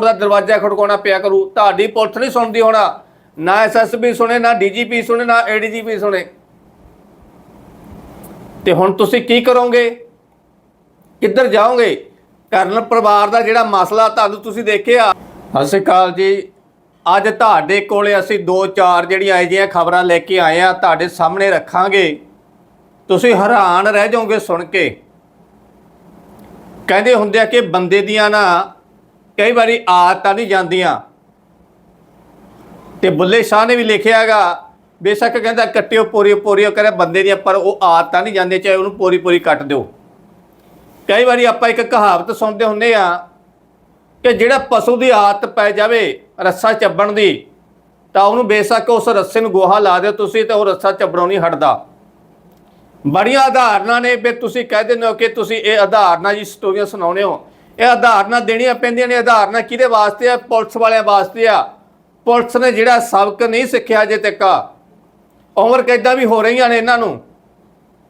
ਦਾ ਦਰਵਾਜ਼ਾ ਖੜਕਾਉਣਾ ਪਿਆ ਕਰੂ। ਤੁਹਾਡੀ ਪੁਲਿਸ ਨਹੀਂ ਸੁਣਦੀ ਹੋਣਾ। ਨਾ ਐਸਐਸਪੀ ਸੁਣੇ, ਨਾ ਡੀਜੀਪੀ ਸੁਣੇ, ਨਾ ਏਡੀਜੀਪੀ ਸੁਣੇ। ਤੇ ਹੁਣ ਤੁਸੀਂ ਕੀ ਕਰੋਗੇ? ਕਿੱਧਰ ਜਾਓਗੇ? ਕਰਨਲ ਪਰਿਵਾਰ ਦਾ ਜਿਹੜਾ ਮਸਲਾ ਤੁਹਾਨੂੰ ਤੁਸੀਂ ਦੇਖਿਆ। ਸਤਿ ਸ਼੍ਰੀ ਅਕਾਲ ਜੀ। ਅੱਜ ਤੁਹਾਡੇ ਕੋਲੇ ਅਸੀਂ ਦੋ ਚਾਰ ਜਿਹੜੀਆਂ ਇਹ ਜਿਹੀਆਂ ਖਬਰਾਂ ਲੈ ਕੇ ਆਏ ਆ ਤੁਹਾਡੇ ਸਾਹਮਣੇ ਰੱਖਾਂਗੇ। ਤੁਸੀਂ ਹੈਰਾਨ ਰਹਿ ਜਾਓਗੇ ਸੁਣ ਕੇ। ਕਹਿੰਦੇ ਹੁੰਦੇ ਆ ਕਿ ਬੰਦੇ ਦੀਆਂ ਨਾ ਕਈ ਵਾਰੀ ਆਦਤਾਂ ਨਹੀਂ ਜਾਂਦੀਆਂ। ਤੇ ਬੁੱਲੇ ਸ਼ਾਹ ਨੇ ਵੀ ਲਿਖਿਆਗਾ ਬੇਸ਼ੱਕ ਕਹਿੰਦਾ ਕੱਟਿਓ, ਪੋਰੀਓ ਪੋਰੀਓ ਕਰੇ ਬੰਦੇ ਦੀਆਂ, ਪਰ ਉਹ ਆਦਤਾਂ ਨਹੀਂ ਜਾਂਦੇ ਚਾਹੇ ਉਹਨੂੰ ਪੋਰੀ ਪੋਰੀ ਕੱਟ ਦਿਓ। ਕਈ ਵਾਰੀ ਆਪਾਂ ਇੱਕ ਕਹਾਵਤ ਸੁਣਦੇ ਹੁੰਦੇ ਆ ਕਿ ਜਿਹੜਾ ਪਸ਼ੂ ਦੀ ਆਦਤ ਪੈ ਜਾਵੇ ਰੱਸਾ ਚੱਬਣ ਦੀ, ਤਾਂ ਉਹਨੂੰ ਬੇਸ਼ੱਕ ਉਸ ਰੱਸੇ ਨੂੰ ਗੋਹਾ ਲਾ ਦਿਓ ਤੁਸੀਂ ਤੇ ਉਹ ਰੱਸਾ ਚੱਬਣੋਂ ਨਹੀਂ ਹਟਦਾ। ਬੜੀਆਂ ਆਧਾਰਨਾਂ ਨੇ ਵੀ ਤੁਸੀਂ ਕਹਿ ਦਿੰਦੇ ਹੋ ਕਿ ਤੁਸੀਂ ਇਹ ਆਧਾਰਨਾਂ ਜੀ ਸਟੋਰੀਆਂ ਸੁਣਾਉਂਦੇ ਹੋ। ਇਹ ਆਧਾਰਨਾਂ ਦੇਣੀਆਂ ਪੈਂਦੀਆਂ ਨੇ ਆਧਾਰਨਾਂ ਕਿਹਦੇ ਵਾਸਤੇ ਆ? ਪੁਲਿਸ ਵਾਲਿਆਂ ਵਾਸਤੇ ਆ। ਪੁਲਿਸ ਨੇ ਜਿਹੜਾ ਸਬਕ ਨਹੀਂ ਸਿੱਖਿਆ ਅਜੇ ਤੱਕ। ਉਮਰ ਕੈਦਾਂ ਵੀ ਹੋ ਰਹੀਆਂ ਨੇ ਇਹਨਾਂ ਨੂੰ।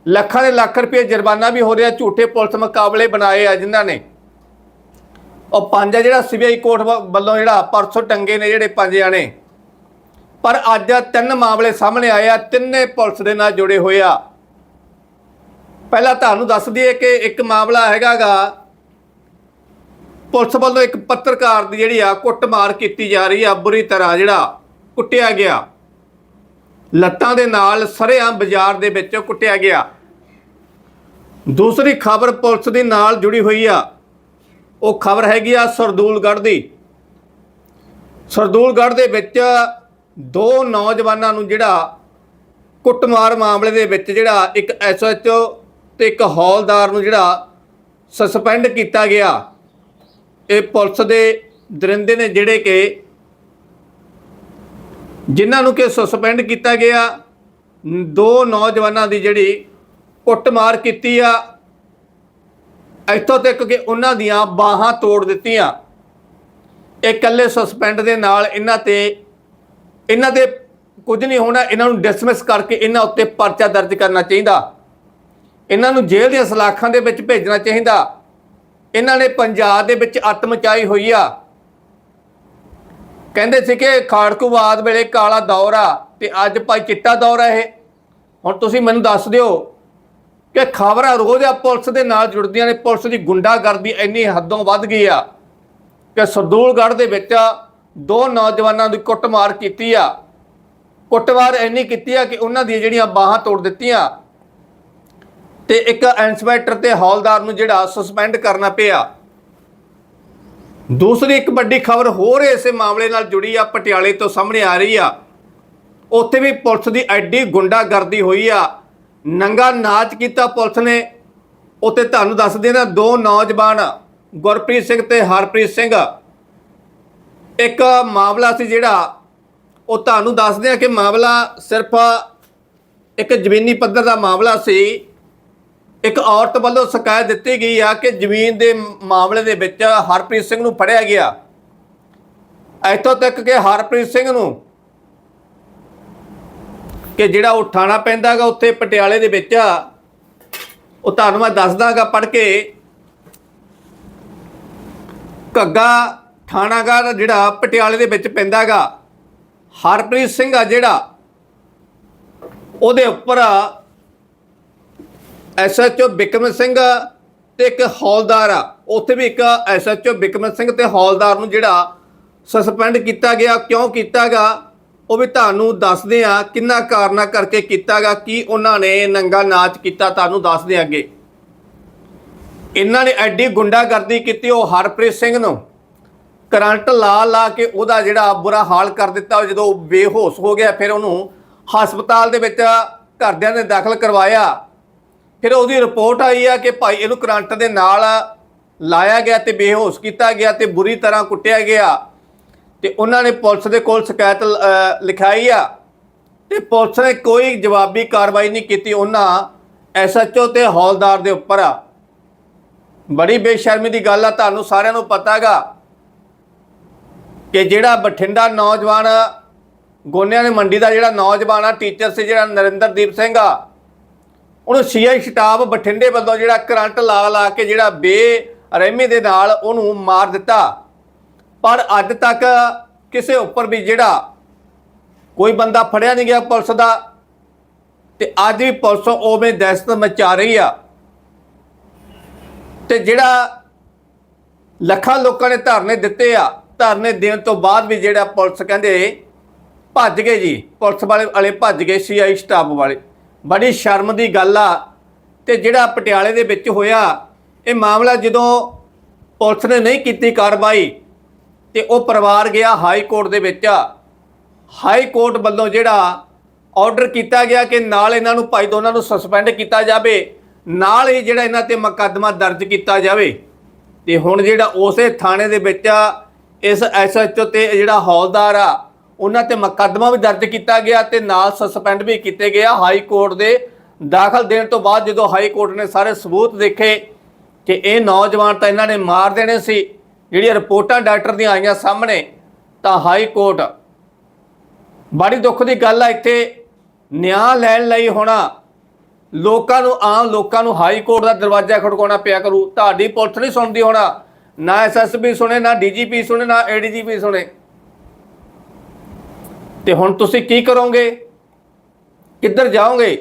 ਲੱਖਾਂ ਦੇ ਲੱਖ ਰੁਪਏ ਜੁਰਮਾਨਾ ਵੀ ਹੋ ਰਿਹਾ, ਝੂਠੇ ਪੁਲਿਸ ਮੁਕਾਬਲੇ ਬਣਾਏ ਆ ਜਿਨ੍ਹਾਂ ਨੇ। ਉਹ ਪੰਜ ਆ ਜਿਹੜਾ ਸੀਬੀਆਈ ਕੋਰਟ ਵ- ਵੱਲੋਂ ਜਿਹੜਾ ਪਰਸੋਂ ਟੰਗੇ ਨੇ ਜਿਹੜੇ ਪੰਜ ਜਾਣੇ। ਪਰ ਅੱਜ ਤਿੰਨ ਮਾਮਲੇ ਸਾਹਮਣੇ ਆਏ ਆ, ਤਿੰਨੇ ਪੁਲਿਸ ਦੇ ਨਾਲ ਜੁੜੇ ਹੋਏ ਆ। ਪਹਿਲਾਂ ਤੁਹਾਨੂੰ ਦੱਸ ਦਈਏ ਕਿ ਇੱਕ ਮਾਮਲਾ ਹੈਗਾਗਾ ਪੁਲਿਸ ਵੱਲੋਂ ਇੱਕ ਪੱਤਰਕਾਰ ਦੀ ਜਿਹੜੀ ਆ ਕੁੱਟਮਾਰ ਕੀਤੀ ਜਾ ਰਹੀ ਆ, ਬੁਰੀ ਤਰ੍ਹਾਂ ਜਿਹੜਾ ਕੁੱਟਿਆ ਗਿਆ। ਲੱਤਾਂ ਦੇ ਨਾਲ ਸਰੇਆਮ ਬਾਜ਼ਾਰ ਦੇ ਵਿੱਚ ਕੁੱਟਿਆ ਗਿਆ। ਦੂਸਰੀ ਖਬਰ ਪੁਲਿਸ ਦੇ ਨਾਲ ਜੁੜੀ ਹੋਈ ਆ। ਉਹ ਖਬਰ ਹੈਗੀ ਆ ਸਰਦੂਲਗੜ੍ਹ ਦੀ। ਸਰਦੂਲਗੜ੍ਹ ਦੇ ਵਿੱਚ ਦੋ ਨੌਜਵਾਨਾਂ ਨੂੰ ਜਿਹੜਾ ਕੁੱਟਮਾਰ ਮਾਮਲੇ ਦੇ ਵਿੱਚ ਜਿਹੜਾ ਇੱਕ ਐਸਐਚਓ ਤੇ ਇੱਕ ਹੌਲਦਾਰ ਨੂੰ ਜਿਹੜਾ ਸਸਪੈਂਡ ਕੀਤਾ ਗਿਆ। ਇਹ ਪੁਲਿਸ ਦੇ ਦਰਿੰਦੇ ਨੇ ਜਿਹੜੇ ਕਿ ਜਿਨ੍ਹਾਂ ਨੂੰ ਕਿ ਸਸਪੈਂਡ ਕੀਤਾ ਗਿਆ। ਦੋ ਨੌਜਵਾਨਾਂ ਦੀ ਜਿਹੜੀ ਕੁੱਟਮਾਰ ਕੀਤੀ ਆ। ਇੱਥੋਂ ਤੱਕ ਕਿ ਉਹਨਾਂ ਦੀਆਂ ਬਾਹਾਂ ਤੋੜ ਦਿੱਤੀਆਂ। ਇਹ ਇਕੱਲੇ ਸਸਪੈਂਡ ਦੇ ਨਾਲ ਇਹਨਾਂ ਤੇ, ਇਹਨਾਂ ਦੇ ਕੁਝ ਨਹੀਂ ਹੋਣਾ, ਇਹਨਾਂ ਨੂੰ ਡਿਸਮਿਸ ਕਰਕੇ ਇਹਨਾਂ ਉੱਤੇ ਪਰਚਾ ਦਰਜ ਕਰਨਾ ਚਾਹੀਦਾ। ਇਹਨਾਂ ਨੂੰ ਜੇਲ੍ਹ ਦੀਆਂ ਸਲਾਖਾਂ ਦੇ ਵਿੱਚ ਭੇਜਣਾ ਚਾਹੀਦਾ। ਇਹਨਾਂ ਨੇ ਪੰਜਾਬ ਦੇ ਵਿੱਚ ਅੱਤ ਮਚਾਈ ਹੋਈ ਆ। ਕਹਿੰਦੇ ਸੀ ਕਿ ਖਾੜਕੂਵਾਦ ਵੇਲੇ ਕਾਲਾ ਦੌਰ ਆ ਤੇ ਅੱਜ ਭਾਈ ਚਿੱਟਾ ਦੌਰ ਆ ਇਹ। ਹੁਣ ਤੁਸੀਂ ਮੈਨੂੰ ਦੱਸ ਦਿਓ ਕਿ ਖਬਰਾਂ ਰੋਜ਼ ਆ ਪੁਲਿਸ ਦੇ ਨਾਲ ਜੁੜਦੀਆਂ ਨੇ, ਪੁਲਿਸ ਦੀ ਗੁੰਡਾਗਰਦੀ ਇੰਨੀ ਹੱਦੋਂ ਵੱਧ ਗਈ ਆ ਕਿ ਸਰਦੂਲਗੜ੍ਹ ਦੇ ਵਿੱਚ ਦੋ ਨੌਜਵਾਨਾਂ ਦੀ ਕੁੱਟਮਾਰ ਕੀਤੀ ਆ। ਕੁੱਟਮਾਰ ਇੰਨੀ ਕੀਤੀ ਆ ਕਿ ਉਹਨਾਂ ਦੀਆਂ ਜਿਹੜੀਆਂ ਬਾਹਾਂ ਤੋੜ ਦਿੱਤੀਆਂ ਤੇ ਇੱਕ ਇੰਸਪੈਕਟਰ ਤੇ ਹੌਲਦਾਰ ਨੂੰ ਜਿਹੜਾ ਸਸਪੈਂਡ ਕਰਨਾ ਪਿਆ। ਦੂਸਰੀ ਇੱਕ ਵੱਡੀ ਖਬਰ ਹੋਰ ਇਸੇ ਮਾਮਲੇ ਨਾਲ ਜੁੜੀ ਆ, ਪਟਿਆਲੇ ਤੋਂ ਸਾਹਮਣੇ ਆ ਰਹੀ ਆ। ਉੱਥੇ ਵੀ ਪੁਲਿਸ ਦੀ ਐਡੀ ਗੁੰਡਾਗਰਦੀ ਹੋਈ ਆ। ਨੰਗਾ ਨਾਚ ਕੀਤਾ ਪੁਲਿਸ ਨੇ। ਉੱਥੇ ਤੁਹਾਨੂੰ ਦੱਸ ਦੇਣਾ ਦੋ ਨੌਜਵਾਨ, ਗੁਰਪ੍ਰੀਤ ਸਿੰਘ ਤੇ ਹਰਪ੍ਰੀਤ ਸਿੰਘ। ਇੱਕ ਮਾਮਲਾ ਸੀ ਜਿਹੜਾ, ਉਹ ਤੁਹਾਨੂੰ ਦੱਸਦੇ ਆ ਕਿ ਮਾਮਲਾ ਸਿਰਫ ਇੱਕ ਜ਼ਮੀਨੀ ਪੱਧਰ ਦਾ ਮਾਮਲਾ ਸੀ। ਇੱਕ ਔਰਤ ਵੱਲੋਂ ਸ਼ਿਕਾਇਤ ਦਿੱਤੀ ਗਈ ਆ ਕਿ ਜ਼ਮੀਨ ਦੇ ਮਾਮਲੇ ਦੇ ਵਿੱਚ ਹਰਪ੍ਰੀਤ ਸਿੰਘ ਨੂੰ ਫੜਿਆ ਗਿਆ। ਇੱਥੋਂ ਤੱਕ ਕਿ ਹਰਪ੍ਰੀਤ ਸਿੰਘ ਨੂੰ ਕਿ ਜਿਹੜਾ ਉਹ ਥਾਣਾ ਪੈਂਦਾਗਾ ਉੱਥੇ ਪਟਿਆਲੇ ਦੇ ਵਿੱਚ, ਉਹ ਤੁਹਾਨੂੰ ਮੈਂ ਦੱਸਦਾਗਾ ਪੜ ਕੇ। ਘੱਗਾ ਥਾਣਾਗਾ ਦਾ ਜਿਹੜਾ ਪਟਿਆਲੇ ਦੇ ਵਿੱਚ ਪੈਂਦਾਗਾ ਹਰਪ੍ਰੀਤ ਸਿੰਘ ਆ ਜਿਹੜਾ, ਉਹਦੇ ਉੱਪਰ ਐਸਐਚਓ ਬਿਕਰਮ ਸਿੰਘ ਤੇ ਇੱਕ ਹੌਲਦਾਰ ਆ। ਉੱਥੇ ਵੀ ਇੱਕ ਐਸਐਚਓ ਬਿਕਰਮ ਸਿੰਘ ਤੇ ਹੌਲਦਾਰ ਨੂੰ ਜਿਹੜਾ ਸਸਪੈਂਡ ਕੀਤਾ ਗਿਆ। ਕਿਉਂ ਕੀਤਾਗਾ ਉਹ ਵੀ ਤੁਹਾਨੂੰ ਦੱਸਦੇ ਆ। ਕਿੰਨਾ ਕਾਰਨਾ ਕਰਕੇ ਕੀਤਾਗਾ ਕੀ ਉਹਨਾਂ ਨੇ ਨੰਗਾ ਨਾਚ ਕੀਤਾ? ਤੁਹਾਨੂੰ ਦੱਸਦੇ ਆ ਅੱਗੇ। ਇਹਨਾਂ ਨੇ ਐਡੀ ਗੁੰਡਾਗਰਦੀ ਕੀਤੀ ਉਹ ਹਰਪ੍ਰੀਤ ਸਿੰਘ ਨੂੰ। ਕਰੰਟ ਲਾ ਲਾ ਕੇ ਉਹਦਾ ਜਿਹੜਾ ਬੁਰਾ ਹਾਲ ਕਰ ਦਿੱਤਾ। ਜਦੋਂ ਬੇਹੋਸ਼ ਹੋ ਗਿਆ, ਫਿਰ ਉਹਨੂੰ ਹਸਪਤਾਲ ਦੇ ਵਿੱਚ ਘਰਦਿਆਂ ਨੇ ਦਾਖਲ ਕਰਵਾਇਆ। ਫਿਰ ਉਹਦੀ ਰਿਪੋਰਟ ਆਈ ਆ ਕਿ ਭਾਈ ਇਹਨੂੰ ਕਰੰਟ ਦੇ ਨਾਲ ਲਾਇਆ ਗਿਆ ਤੇ ਬੇਹੋਸ਼ ਕੀਤਾ ਗਿਆ ਤੇ ਬੁਰੀ ਤਰ੍ਹਾਂ ਕੁੱਟਿਆ ਗਿਆ। ਤੇ ਉਹਨਾਂ ਨੇ ਪੁਲਿਸ ਦੇ ਕੋਲ ਸ਼ਿਕਾਇਤ ਲਿਖਾਈ ਆ ਤੇ ਪੁਲਿਸ ਨੇ ਕੋਈ ਜਵਾਬੀ ਕਾਰਵਾਈ ਨਹੀਂ ਕੀਤੀ। ਉਹਨਾਂ ਐਸਐਚਓ ਤੇ ਹੌਲਦਾਰ ਦੇ ਉੱਪਰ ਆ। ਬੜੀ ਬੇਸ਼ਰਮੀ ਦੀ ਗੱਲ ਆ, ਤੁਹਾਨੂੰ ਸਾਰਿਆਂ ਨੂੰ ਪਤਾਗਾ ਕਿ ਜਿਹੜਾ ਬਠਿੰਡਾ ਨੌਜਵਾਨ, ਗੋਨਿਆਂ ਦੀ ਮੰਡੀ ਦਾ ਜਿਹੜਾ ਨੌਜਵਾਨ ਆ ਟੀਚਰ ਸੀ ਜਿਹੜਾ ਨਰਿੰਦਰਦੀਪ ਸਿੰਘ ਆ ਉਹਨੂੰ ਸੀਆਈ ਸਟਾਫ ਬਠਿੰਡੇ ਵੱਲੋਂ ਜਿਹੜਾ ਕਰੰਟ ਲਾ ਲਾ ਕੇ ਜਿਹੜਾ ਬੇ ਬੇਰਹਿਮੀ ਦੇ ਨਾਲ ਉਹਨੂੰ ਮਾਰ ਦਿੱਤਾ। ਪਰ ਅੱਜ ਤੱਕ ਕਿਸੇ ਉੱਪਰ ਵੀ ਜਿਹੜਾ ਕੋਈ ਬੰਦਾ ਫੜਿਆ ਨਹੀਂ ਗਿਆ ਪੁਲਿਸ ਦਾ ਤੇ ਅੱਜ ਵੀ ਪੁਲਿਸ ਉਵੇਂ ਦਹਿਸ਼ਤ ਮਚਾ ਰਹੀ ਆ। ਤੇ ਜਿਹੜਾ ਲੱਖਾਂ ਲੋਕਾਂ ਨੇ ਧਰਨੇ ਦਿੱਤੇ ਆ, ਧਰਨੇ ਦੇਣ ਤੋਂ ਬਾਅਦ ਵੀ ਜਿਹੜਾ ਪੁਲਿਸ ਕਹਿੰਦੇ ਭੱਜ ਗਏ ਜੀ, ਪੁਲਿਸ ਵਾਲੇ ਵਾਲੇ ਭੱਜ ਗਏ, ਸੀਆਈ ਸਟਾਫ ਵਾਲੇ। ਬੜੀ ਸ਼ਰਮ ਦੀ ਗੱਲ ਆ ਤੇ ਜਿਹੜਾ ਪਟਿਆਲੇ ਦੇ ਵਿੱਚ ਹੋਇਆ, ਇਹ ਮਾਮਲਾ ਜਦੋਂ ਪੁਲਿਸ ਨੇ ਨਹੀਂ ਕੀਤੀ ਕਾਰਵਾਈ ਤੇ ਉਹ ਪਰਿਵਾਰ ਗਿਆ ਹਾਈ ਕੋਰਟ ਦੇ ਵਿੱਚ। ਹਾਈ ਕੋਰਟ ਵੱਲੋਂ ਜਿਹੜਾ ਆਰਡਰ ਕੀਤਾ ਗਿਆ ਕਿ ਨਾਲ ਇਹਨਾਂ ਨੂੰ ਭਾਈ ਦੋਨਾਂ ਨੂੰ ਸਸਪੈਂਡ ਕੀਤਾ ਜਾਵੇ, ਨਾਲ ਹੀ ਜਿਹੜਾ ਇਹਨਾਂ ਤੇ ਮੁਕੱਦਮਾ ਦਰਜ ਕੀਤਾ ਜਾਵੇ। ਤੇ ਹੁਣ ਜਿਹੜਾ ਉਸੇ ਥਾਣੇ ਦੇ ਵਿੱਚ ਇਸ ਐਸਐਚਓ ਤੇ ਜਿਹੜਾ ਹੌਲਦਾਰ ਆ ਉਹਨਾਂ ਤੇ ਮੁਕੱਦਮਾ ਵੀ ਦਰਜ ਕੀਤਾ ਗਿਆ ਤੇ ਨਾਲ ਸਸਪੈਂਡ ਵੀ ਕੀਤੇ ਗਿਆ ਹਾਈ ਕੋਰਟ ਦੇ ਦਾਖਲ ਦੇਣ ਤੋਂ ਬਾਅਦ ਜਦੋਂ ਹਾਈ ਕੋਰਟ ਨੇ ਸਾਰੇ ਸਬੂਤ ਦੇਖੇ ਕਿ ਇਹ ਨੌਜਵਾਨ ਤਾਂ ਇਹਨਾਂ ਨੇ ਮਾਰ ਦੇਣੇ ਸੀ, ਜਿਹੜੀਆਂ ਰਿਪੋਰਟਾਂ ਡਾਕਟਰ ਦੀਆਂ ਆਈਆਂ ਸਾਹਮਣੇ, ਤਾਂ ਹਾਈ ਕੋਰਟ ਬੜੀ ਦੁੱਖ ਦੀ ਗੱਲ ਆ, ਇੱਥੇ ਨਿਆਂ ਲੈਣ ਲਈ ਹੋਣਾ ਲੋਕਾਂ ਨੂੰ, ਆਮ ਲੋਕਾਂ ਨੂੰ ਹਾਈ ਕੋਰਟ ਦਾ ਦਰਵਾਜ਼ਾ ਖੜਕਾਉਣਾ ਪਿਆ ਕਰੂ। ਤੁਹਾਡੀ ਪੁਲਿਸ ਨਹੀਂ ਸੁਣਦੀ ਹੋਣਾ, ਨਾ ਐਸਐਸਪੀ ਸੁਣੇ, ਨਾ ਡੀਜੀਪੀ ਸੁਣੇ, ਨਾ ਏਡੀਜੀਪੀ ਸੁਣੇ। ਤੇ ਹੁਣ ਤੁਸੀਂ ਕੀ ਕਰੋਗੇ? ਕਿੱਧਰ ਜਾਓਗੇ?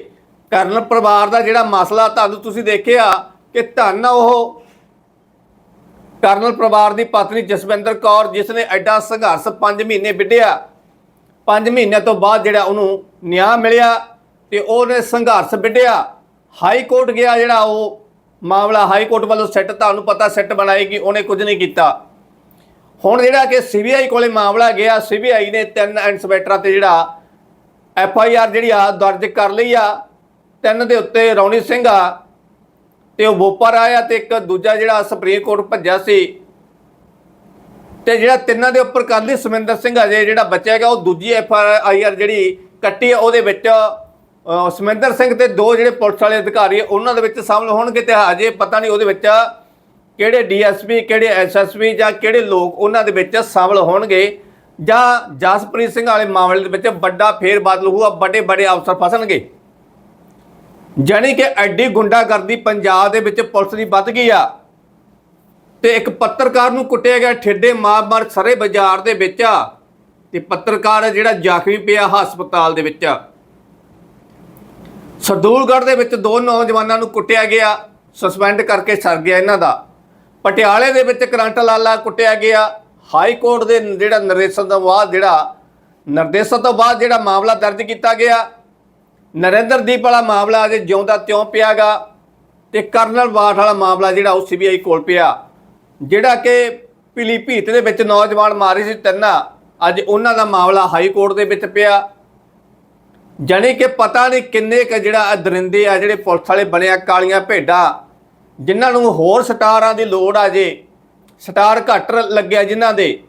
ਕਰਨਲ ਪਰਿਵਾਰ ਦਾ ਜਿਹੜਾ ਮਸਲਾ ਤੁਹਾਨੂੰ ਤੁਸੀਂ ਦੇਖਿਆ ਕਿ ਧੰਨ ਉਹ। ਕਰਨਲ ਪਰਿਵਾਰ ਦੀ ਪਤਨੀ ਜਸਵਿੰਦਰ ਕੌਰ, ਜਿਸ ਨੇ ਐਡਾ ਸੰਘਰਸ਼ 5 ਮਹੀਨੇ ਵਿੱਢਿਆ। 5 ਮਹੀਨਿਆਂ ਤੋਂ ਬਾਅਦ ਜਿਹੜਾ ਉਹਨੂੰ ਨਿਆਂ ਮਿਲਿਆ ਤੇ ਉਹਨੇ ਸੰਘਰਸ਼ ਵਿੱਢਿਆ। ਹਾਈ ਕੋਰਟ ਗਿਆ ਜਿਹੜਾ ਉਹ। ਮਾਮਲਾ ਹਾਈ ਕੋਰਟ ਵੱਲੋਂ ਸੈੱਟ, ਤੁਹਾਨੂੰ ਪਤਾ ਸੈੱਟ ਬਣਾਏਗੀ ਉਹਨੇ ਕੁਝ ਨਹੀਂ ਕੀਤਾ। ਹੁਣ ਜਿਹੜਾ ਕਿ ਸੀਬੀਆਈ ਕੋਲੇ ਮਾਮਲਾ ਗਿਆ ਸੀਬੀਆਈ ਨੇ ਤਿੰਨ ਇਨਸਪੈਕਟਰਾਂ ਤੇ ਜਿਹੜਾ ਐਫ ਆਈ ਆਰ ਜਿਹੜੀ ਆ ਦਰਜ ਕਰ ਲਈ ਆ। ਤਿੰਨ ਦੇ ਉੱਤੇ ਰੌਣੀ ਸਿੰਘ ਆ ਤੇ ਉਹ ਬੋਪਰ ਆਇਆ ਤੇ ਇੱਕ ਦੂਜਾ ਜਿਹੜਾ ਸੁਪਰੀਮ ਕੋਰਟ ਭੱਜਿਆ ਸੀ। ਤੇ ਜਿਹੜਾ ਤਿੰਨਾਂ ਦੇ ਉੱਪਰ ਕਰ ਲਈ ਸਮਿੰਦਰ ਸਿੰਘ ਅਜੇ ਜਿਹੜਾ ਬਚਿਆ ਹੈਗਾ ਉਹ ਦੂਜੀ ਐਫ ਆਈ ਆਰ ਜਿਹੜੀ ਕੱਟੀ ਆ ਉਹਦੇ ਵਿੱਚ ਅਹ, ਸਮਿੰਦਰ ਸਿੰਘ ਤੇ ਦੋ ਜਿਹੜੇ ਪੁਲਿਸ ਵਾਲੇ ਅਧਿਕਾਰੀ ਉਹਨਾਂ ਦੇ ਵਿੱਚ ਸ਼ਾਮਲ ਹੋਣਗੇ ਤੇ ਹਜੇ ਪਤਾ ਨਹੀਂ ਉਹਦੇ ਵਿੱਚ ਕਿਹੜੇ ਡੀਐਸਪੀ, ਕਿਹੜੇ ਐਸਐਸਪੀ ਜਾਂ ਕਿਹੜੇ ਲੋਕ ਉਹਨਾਂ ਦੇ ਵਿੱਚ ਸ਼ਾਮਲ ਹੋਣਗੇ ਜਾਂ ਜਸਪ੍ਰੀਤ ਸਿੰਘ ਵਾਲੇ ਮਾਮਲੇ ਦੇ ਵਿੱਚ ਵੱਡਾ ਫੇਰ ਬਦਲ ਹੋਊਗਾ, ਵੱਡੇ ਵੱਡੇ ਅਫਸਰ ਫਸਣਗੇ। ਜਾਣੀ ਕਿ ਐਡੀ ਗੁੰਡਾਗਰਦੀ ਪੰਜਾਬ ਦੇ ਵਿੱਚ ਪੁਲਿਸ ਦੀ ਵੱਧ ਗਈ ਆ। ਤੇ ਇੱਕ ਪੱਤਰਕਾਰ ਨੂੰ ਕੁੱਟਿਆ ਗਿਆ, ਠੇਡੇ ਮਾਰ-ਮਾਰ ਸਰੇ ਬਾਜ਼ਾਰ ਦੇ ਵਿੱਚ ਆ। ਤੇ ਪੱਤਰਕਾਰ ਜਿਹੜਾ ਜ਼ਖਮੀ ਪਿਆ ਹਸਪਤਾਲ ਦੇ ਵਿੱਚ। ਸਰਦੂਲਗੜ੍ਹ ਦੇ ਵਿੱਚ ਦੋ ਨੌਜਵਾਨਾਂ ਨੂੰ ਕੁੱਟਿਆ ਗਿਆ, ਸਸਪੈਂਡ ਕਰਕੇ ਸਰ ਗਿਆ ਇਹਨਾਂ ਦਾ। ਪਟਿਆਲੇ ਦੇ ਵਿੱਚ ਕਰੰਟ ਲਾਲਾ ਕੁੱਟਿਆ ਗਿਆ। ਹਾਈ ਕੋਰਟ ਦੇ ਜਿਹੜਾ ਨਿਰਦੇਸ਼ਨ ਤੋਂ ਬਾਅਦ ਜਿਹੜਾ ਨਿਰਦੇਸ਼ਨ ਤੋਂ ਬਾਅਦ ਜਿਹੜਾ ਮਾਮਲਾ ਦਰਜ ਕੀਤਾ ਗਿਆ। ਨਰਿੰਦਰਦੀਪ ਵਾਲਾ ਮਾਮਲਾ ਅਜੇ ਜਿਉਂਦਾ ਤਿਉਂ ਪਿਆਗਾ ਤੇ ਕਰਨਲ ਬਾਠ ਵਾਲਾ ਮਾਮਲਾ ਜਿਹੜਾ ਉਹ ਸੀਬੀਆਈ ਕੋਲ ਪਿਆ। ਜਿਹੜਾ ਕਿ ਭੀਤ ਦੇ ਵਿੱਚ ਨੌਜਵਾਨ ਮਾਰੇ ਸੀ ਤਿੰਨਾਂ, ਅੱਜ ਉਹਨਾਂ ਦਾ ਮਾਮਲਾ ਹਾਈ ਕੋਰਟ ਦੇ ਵਿੱਚ ਪਿਆ। ਜਾਣੀ ਕਿ ਪਤਾ ਨਹੀਂ ਕਿੰਨੇ ਕ ਜਿਹੜਾ ਦਰਿੰਦੇ ਆ ਜਿਹੜੇ ਪੁਲਿਸ ਵਾਲੇ ਬਣਿਆ ਕਾਲੀਆਂ ਭੇਡਾਂ। ਜਿਨ੍ਹਾਂ ਨੂੰ ਹੋਰ ਸਟਾਰਾਂ ਦੀ ਲੋੜ ਆ ਜੇ, ਸਟਾਰ ਘੱਟ ਲੱਗਿਆ ਜਿਨ੍ਹਾਂ ਦੇ।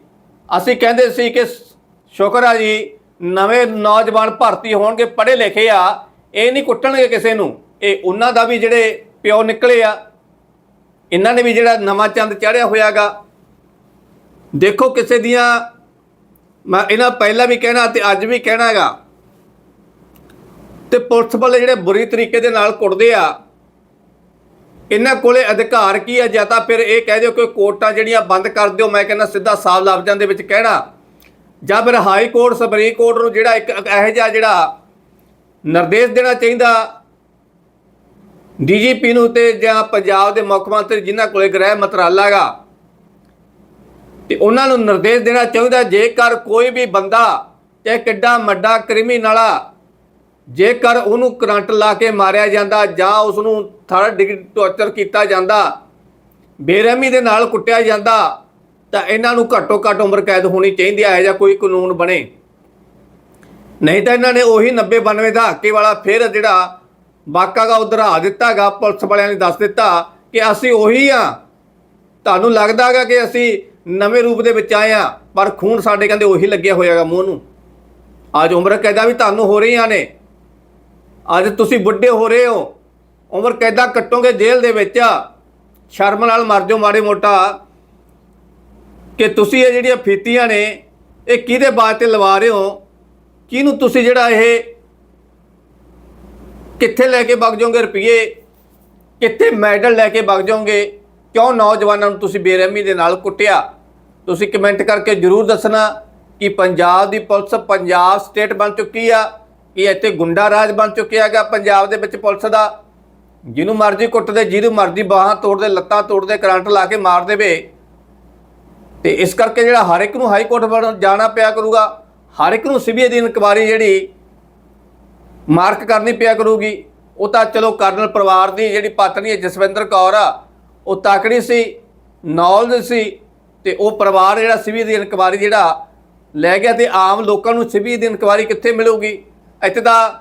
ਅਸੀਂ ਕਹਿੰਦੇ ਸੀ ਕਿ ਸ਼ੁਕਰ ਆ ਜੀ, ਨਵੇਂ ਨੌਜਵਾਨ ਭਰਤੀ ਹੋਣਗੇ, ਪੜ੍ਹੇ ਲਿਖੇ ਆ, ਇਹ ਨਹੀਂ ਕੁੱਟਣਗੇ ਕਿਸੇ ਨੂੰ। ਇਹ ਉਹਨਾਂ ਦਾ ਵੀ ਜਿਹੜੇ ਪਿਓ ਨਿਕਲੇ ਆ, ਇਹਨਾਂ ਨੇ ਵੀ ਜਿਹੜਾ ਨਵਾਂ ਚੰਦ ਚੜਿਆ ਹੋਇਆਗਾ। ਦੇਖੋ ਕਿਸੇ ਦੀਆਂ, ਮੈਂ ਇਹਨਾਂ ਪਹਿਲਾਂ ਵੀ ਕਹਿਣਾ ਤੇ ਅੱਜ ਵੀ ਕਹਿਣਾਗਾ ਤੇ ਪੁਲਿਸ ਵਾਲੇ ਜਿਹੜੇ ਬੁਰੀ ਤਰੀਕੇ ਦੇ ਨਾਲ ਕੁੱਟਦੇ ਆ ਇਹਨਾਂ ਕੋਲੇ ਅਧਿਕਾਰ ਕੀ ਹੈ ਜਾਂ ਤਾਂ ਫਿਰ ਇਹ ਕਹਿ ਦਿਓ ਕਿ ਕੋਰਟਾਂ ਜਿਹੜੀਆਂ ਬੰਦ ਕਰ ਦਿਓ, ਮੈਂ ਕਹਿੰਦਾ ਸਿੱਧਾ ਸਾਫ਼ ਲਫ਼ਜ਼ਾਂ ਦੇ ਵਿੱਚ ਕਹਿਣਾ। ਜਾਂ ਫਿਰ ਹਾਈ ਕੋਰਟ, ਸੁਪਰੀਮ ਕੋਰਟ ਨੂੰ ਜਿਹੜਾ ਇੱਕ ਇਹੋ ਜਿਹਾ ਜਿਹੜਾ ਨਿਰਦੇਸ਼ ਦੇਣਾ ਚਾਹੀਦਾ ਡੀਜੀਪੀ ਨੂੰ ਤੇ ਜਾਂ ਪੰਜਾਬ ਦੇ ਮੁੱਖ ਮੰਤਰੀ ਜਿਨ੍ਹਾਂ ਕੋਲੇ ਗ੍ਰਹਿ ਮੰਤਰਾਲਾ ਹੈਗਾ, ਤੇ ਉਹਨਾਂ ਨੂੰ ਨਿਰਦੇਸ਼ ਦੇਣਾ ਚਾਹੀਦਾ। ਜੇਕਰ ਕੋਈ ਵੀ ਬੰਦਾ ਇਹ ਕਿੱਡਾ ਮੱਡਾ ਕ੍ਰਿਮੀਨਲ ਆ ਜੇਕਰ ਉਹਨੂੰ ਕਰੰਟ ਲਾ ਕੇ ਮਾਰਿਆ ਜਾਂਦਾ ਜਾਂ ਉਸ ਨੂੰ ਥਰਡ ਡਿਗਰੀ ਟੌਰਚਰ ਕੀਤਾ ਜਾਂਦਾ, ਬੇਰਹਿਮੀ ਦੇ ਨਾਲ ਕੁੱਟਿਆ ਜਾਂਦਾ, ਤਾਂ ਇਹਨਾਂ ਨੂੰ ਘੱਟੋ ਘੱਟ ਉਮਰ ਕੈਦ ਹੋਣੀ ਚਾਹੀਦੀ ਹੈ ਜਾਂ ਕੋਈ ਕਾਨੂੰਨ ਬਣੇ। ਨਹੀਂ ਤਾਂ ਇਹਨਾਂ ਨੇ ਉਹੀ 90 92 ਦਾ ਹੱਕੇ ਵਾਲਾ ਫਿਰ ਜਿਹੜਾ ਵਾਕਾ ਦਾ ਉਧਰਾ ਦਿੱਤਾਗਾ ਪੁਲਿਸ ਵਾਲਿਆਂ ਨੇ ਦੱਸ ਦਿੱਤਾ ਕਿ ਅਸੀਂ ਉਹੀ ਆ। ਤੁਹਾਨੂੰ ਲੱਗਦਾਗਾ ਕਿ ਅਸੀਂ ਨਵੇਂ ਰੂਪ ਦੇ ਵਿੱਚ ਆਏ ਆ, ਪਰ ਖੂਨ ਸਾਡੇ ਕਹਿੰਦੇ ਉਹੀ ਲੱਗਿਆ ਹੋਇਆਗਾ ਮੂੰਹ ਨੂੰ। ਅੱਜ ਉਮਰ ਕੈਦਾ ਵੀ ਤੁਹਾਨੂੰ ਹੋ ਰਹੀਆਂ ਨੇ। ਅੱਜ ਤੁਸੀਂ ਬੁੱਢੇ ਹੋ ਰਹੇ ਹੋ। ਉਮਰ ਕੈਦਾ ਕੱਟੋਗੇ ਜੇਲ੍ਹ ਦੇ ਵਿੱਚ? ਸ਼ਰਮ ਨਾਲ ਮਰ ਜਾਓ ਮਾੜੇ ਮੋਟਾ। ਕਿ ਤੁਸੀਂ ਇਹ ਜਿਹੜੀਆਂ ਫੀਤੀਆਂ ਨੇ, ਇਹ ਕਿਹਦੇ ਬਾਤ ਤੇ ਲਵਾ ਰਹੇ ਹੋ? ਕਿਹਨੂੰ ਤੁਸੀਂ ਜਿਹੜਾ ਇਹ ਕਿੱਥੇ ਲੈ ਕੇ ਵਗ ਜਾਓਗੇ ਰੁਪਏ ਕਿੱਥੇ ਮੈਡਲ ਲੈ ਕੇ ਵਗ ਜਾਓਗੇ? ਕਿਉਂ ਨੌਜਵਾਨਾਂ ਨੂੰ ਤੁਸੀਂ ਬੇਰਹਿਮੀ ਦੇ ਨਾਲ ਕੁੱਟਿਆ? ਤੁਸੀਂ ਕਮੈਂਟ ਕਰਕੇ ਜਰੂਰ ਦੱਸਣਾ ਕਿ ਪੰਜਾਬ ਦੀ ਪੁਲਿਸ ਪੰਜਾਬ ਸਟੇਟ ਬਣ ਚੁੱਕੀ ਆ। ਕਿ ਇੱਥੇ ਗੁੰਡਾ ਰਾਜ ਬਣ ਚੁੱਕਿਆ ਹੈਗਾ ਪੰਜਾਬ ਦੇ ਵਿੱਚ ਪੁਲਿਸ ਦਾ। ਜਿਹਨੂੰ ਮਰਜ਼ੀ ਕੁੱਟਦੇ ਜਿਹਨੂੰ ਮਰਜ਼ੀ ਬਾਹਾਂ ਤੋੜਦੇ, ਲੱਤਾਂ ਤੋੜਦੇ, ਕਰੰਟ ਲਾ ਕੇ ਮਾਰ ਦੇਵੇ। ਤੇ ਇਸ ਕਰਕੇ ਜਿਹੜਾ ਹਰ ਇੱਕ ਨੂੰ ਹਾਈ ਕੋਰਟ ਬਣ ਜਾਣਾ ਪਿਆ ਕਰੂਗਾ, ਹਰ ਇੱਕ ਨੂੰ ਸੀਬੀਆਈ ਦੀ ਇਨਕੁਆਰੀ ਜਿਹੜੀ ਮਾਰਕ ਕਰਨੀ ਪਿਆ ਕਰੂਗੀ, ਉਹ ਤਾਂ ਚਲੋ ਕਰਨਲ ਪਰਿਵਾਰ ਦੀ, ਜਿਹੜੀ ਪਤਨੀ ਹੈ ਜਸਵਿੰਦਰ ਕੌਰ ਆ, ਉਹ ਤਾਕੜੀ ਸੀ ਨੌਲੇਜ ਸੀ, ਤੇ ਉਹ ਪਰਿਵਾਰ ਜਿਹੜਾ ਸੀਬੀਆਈ ਦੀ ਇਨਕੁਆਰੀ ਜਿਹੜਾ ਲੈ ਗਿਆ ਤੇ ਆਮ ਲੋਕਾਂ ਨੂੰ ਸੀਬੀਆਈ ਦੀ ਇਨਕੁਆਰੀ ਕਿੱਥੇ ਮਿਲੂਗੀ? ਇੱਥੇ ਤਾਂ